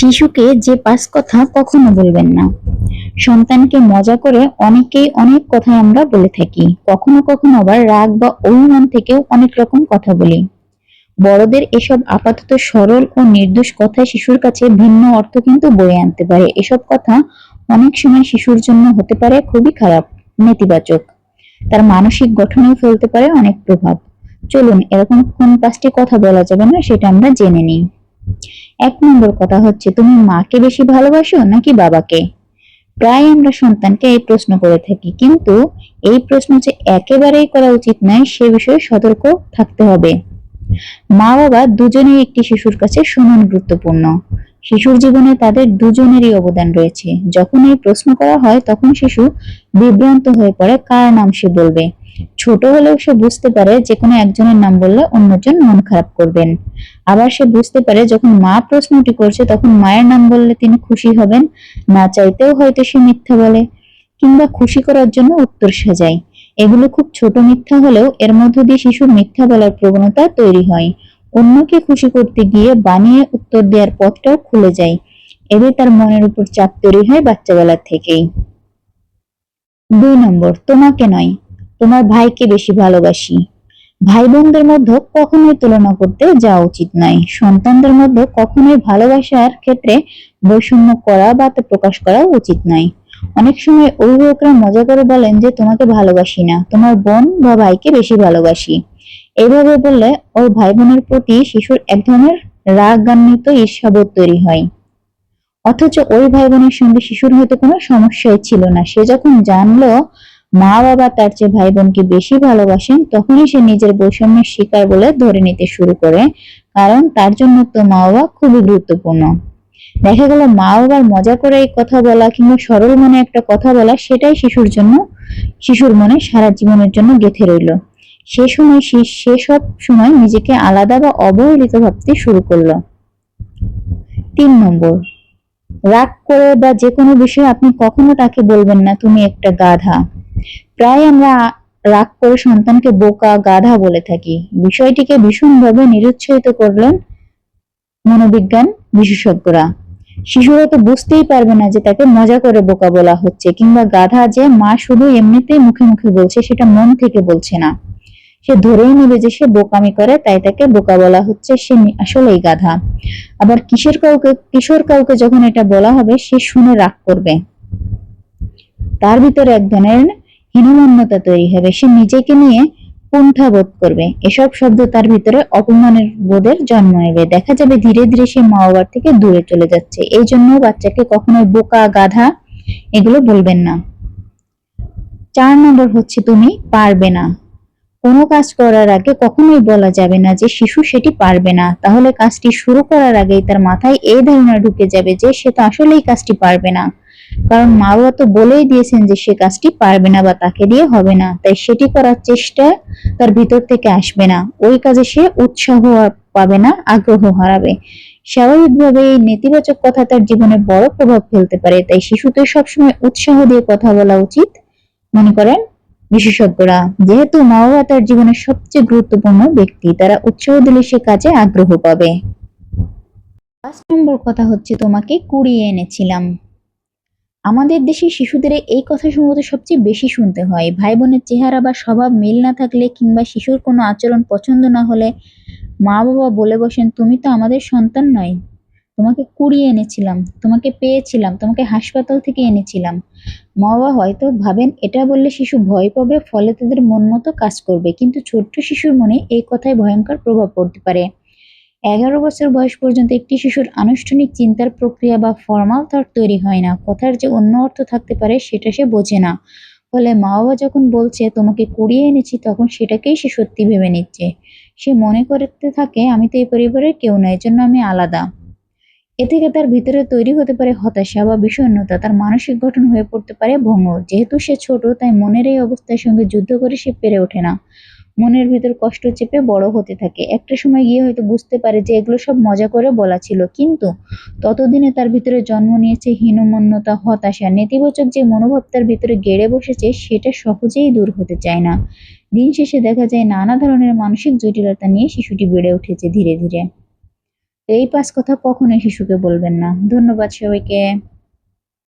শিশুকে যে পাঁচ কথা কখনো বলবেন না। সন্তানকে মজা করে অনেকেই অনেক কথা আমরা বলে থাকি। কখনো কখনো আবার রাগ বা অভিমান থেকেও অনেক রকম কথা বলি। বড়দের এসব আপাতত সরল ও নির্দোষ কথা শিশুর কাছে ভিন্ন অর্থ কিন্তু বয়ে আনতে পারে। এসব কথা অনেক সময় শিশুর জন্য হতে পারে খুবই খারাপ, নেতিবাচক। তার মানসিক গঠনেও ফেলতে পারে অনেক প্রভাব। চলুন, এরকম কোন পাঁচটি কথা বলা যাবে না, সেটা আমরা জেনে নিই। এক নম্বর কথা হচ্ছে, তুমি মাকে বেশি ভালোবাসো নাকি বাবাকে? প্রায় আমরা সন্তানকে এই প্রশ্ন করে থাকি, কিন্তু এই প্রশ্ন যে একেবারেই করা উচিত নয়, সে বিষয়ে সতর্ক থাকতে হবে। মা বাবা দুজনেই একটি শিশুর কাছে সমান গুরুত্বপূর্ণ। শিশুর জীবনে তাদের দুজনেরই অবদান রয়েছে। যখন এই প্রশ্ন করা হয়, তখন শিশু বিভ্রান্ত হয়ে পড়ে কার নাম সে বলবে। ছোট হলেও সে বুঝতে পারে যে কোনো একজনের নাম বললে অন্যজন মন খারাপ করবেন। আবার সে বুঝতে পারে যখন মা প্রশ্নটি করছে তখন মায়ের নাম বললে তিনি খুশি হবেন, না চাইতেও হয়তো সে মিথ্যা বলে, কিংবা খুশি করার জন্য উত্তর সাজায়। এগুলো খুব ছোট মিথ্যা হলেও এর মধ্য দিয়ে শিশুর মিথ্যা বলার প্রবণতা তৈরি হয়। অন্যকে খুশি করতে গিয়ে বানিয়ে উত্তর দেওয়ার পথটাও খুলে যায়। এতে তার মনের উপর চাপ তৈরি হয় বাচ্চাবেলা থেকেই। দুই নম্বর, তোমাকে নয়। তোমার ভাইকে বেশি ভালোবাসি। ভাই বোনদের মধ্যে কখনোই তুলনা করতে যাওয়া উচিত নয় সন্তানদের মধ্যে কখনোই ভালোবাসার ক্ষেত্রে বৈষম্য করা বা তা প্রকাশ করা উচিত নয় অনেক সময় অভিভাবকরা মজা করে বলেন যে, তোমাকে ভালোবাসি না, তোমার বোন বা ভাইকে বেশি ভালোবাসি। এইভাবে বললে ওর ভাই বোনের প্রতি শিশুর এক ধরনের রাগান্বিত ঈর্ষাবোধ তৈরি হয়। অথচ ওই ভাই বোনের সঙ্গে শিশুর হয়তো কোনো সমস্যাই ছিল না। সে যখন জানলো মা বাবা তার চেয়ে ভাই বোনকে বেশি ভালোবাসেন, তখনই সে নিজের বৈষম্যের শিকার বলে ধরে নিতে শুরু করে। কারণ তার জন্য তো মা বাবা খুবই গুরুত্বপূর্ণ। দেখা গেল মা বাবার মজা করে এই কথা বলা কিংবা সরল মনে একটা কথা বলা, সেটাই শিশুর জন্য, শিশুর মনে সারা জীবনের জন্য গেঁথে রইল। সে সময় সে- সব সময় নিজেকে আলাদা বা অবহেলিত ভাবতে শুরু করল। তিন নম্বর, রাগ করে বা যে কোনো বিষয়ে আপনি কখনো তাকে বলবেন না, তুমি একটা গাধা। প্রায় আমরা রাগ করে সন্তানকে বোকা, গাধা বলে থাকি। বিষয়টিকে ভীষণভাবে নিরুৎসাহিত করলেন মনোবিজ্ঞান বিশেষজ্ঞরা। শিশুরা তো বুঝতেই পারবে না যে তাকে মজা করে বোকা বলা হচ্ছে কিংবা গাধা যে মা শুধু এমনিতেই মুখে মুখে বলছে সেটা মন থেকে বলছে না। সে ধরেই নেবে যে সে বোকামি করে, তাই তাকে বোকা বলা হচ্ছে, সে আসলেই গাধা। আবার কিশোর কাউকে কিশোর কাউকে যখন এটা বলা হবে, সে শুনে রাগ করবে। তার ভিতরে এক ধরনের হীনমন্যতা তৈরি হবে। সে নিজেকে নিয়ে কুণ্ঠা বোধ করবে। এসব শব্দ তার ভিতরে অপমানের বোধের জন্ম নেবে। দেখা যাবে ধীরে ধীরে সে মা বাবার থেকে দূরে চলে যাচ্ছে। এই জন্য বাচ্চাকে কখনোই বোকা, গাধা এগুলো বলবেন না। চার নম্বর হচ্ছে তুমি পারবে না। কোনো কাজ করার আগে কখনোই বলা যাবে না যে শিশু সেটি পারবে না। তাহলে কাজটি শুরু করার আগেই তার মাথায় এই ধারণা ঢুকে যাবে যে সে তো আসলেই কাজটি পারবে না। কারণ মা বাবা তো বলেই দিয়েছেন যে সে কাজটি পারবে না বা তাকে দিয়ে হবে না। তাই সেটি করার চেষ্টা তার ভিতর থেকে আসবে না। ওই কাজে সে উৎসাহ পাবে না, আগ্রহ হারাবে। স্বাভাবিকভাবে এই নেতিবাচক কথা তার জীবনে বড় প্রভাব ফেলতে পারে। তাই শিশুকে সবসময় উৎসাহ দিয়ে কথা বলা উচিত। মনে করেন বিশেষজ্ঞরা, যেহেতু মা বাবা তার জীবনের সবচেয়ে গুরুত্বপূর্ণ ব্যক্তি, তারা উৎসাহ দিলে সে কাজে আগ্রহ পাবে। পাঁচ নম্বর কথা হচ্ছে, তোমাকে কুড়িয়ে এনেছিলাম। আমাদের দেশে শিশুদের এই কথা সম্ভবত সবচেয়ে বেশি শুনতে হয়। ভাই বোনের চেহারা বা স্বভাব মিল না থাকলে কিংবা শিশুর কোনো আচরণ পছন্দ না হলে মা বাবা বলে বসেন, তুমি তো আমাদের সন্তান নয়। তোমাকে কুড়িয়ে এনেছিলাম, তোমাকে পেয়েছিলাম, তোমাকে হাসপাতাল থেকে এনেছিলাম। মা বাবা হয়তো ভাবেন, এটা বললে শিশু ভয় পাবে, ফলে তাদের মন মতো কাজ করবে। কিন্তু ছোট্ট শিশুর মনে এই কথায় ভয়ঙ্কর প্রভাব পড়তে পারে। এগারো বছর বয়স পর্যন্ত একটি শিশুর আনুষ্ঠানিক চিন্তার প্রক্রিয়া বা ফর্মাল থট তৈরি হয় না। কথার যে অন্য অর্থ থাকতে পারে সেটা সে বোঝে না। ফলে মা বাবা যখন বলছে, তোমাকে কুড়িয়ে এনেছি, তখন সেটাকেই সে সত্যি ভেবে নিচ্ছে। সে মনে করতে থাকে, আমি তো এই পরিবারের কেউ নয় এজন্য আমি আলাদা। এ থেকে তার ভিতরে তৈরি হতে পারে হতাশা বা বিষণ্ণতা। তার মানসিক গঠন হয়ে পড়তে পারে ভঙ্গুর যেহেতু সে ছোট, তাই মনের এই অবস্থার সঙ্গে যুদ্ধ করে সে পেরে ওঠে না। মনের ভিতর কষ্ট চেপে বড় হতে থাকে। একটা সময় গিয়ে হয়তো বুঝতে পারে যে এগুলো সব মজা করে বলা ছিল, কিন্তু ততদিনে তার ভিতরে জন্ম নিয়েছে হীনমন্যতা, হতাশা। নেতিবাচক যে মনোভাব তার ভিতরে গেড়ে বসেছে, সেটা সহজেই দূর হতে চায় না। দিন শেষে দেখা যায় নানা ধরনের মানসিক জটিলতা নিয়ে শিশুটি বেড়ে উঠেছে ধীরে ধীরে। এই পাঁচ কথা কখনোই শিশুকে বলবেন না। ধন্যবাদ সবাইকে।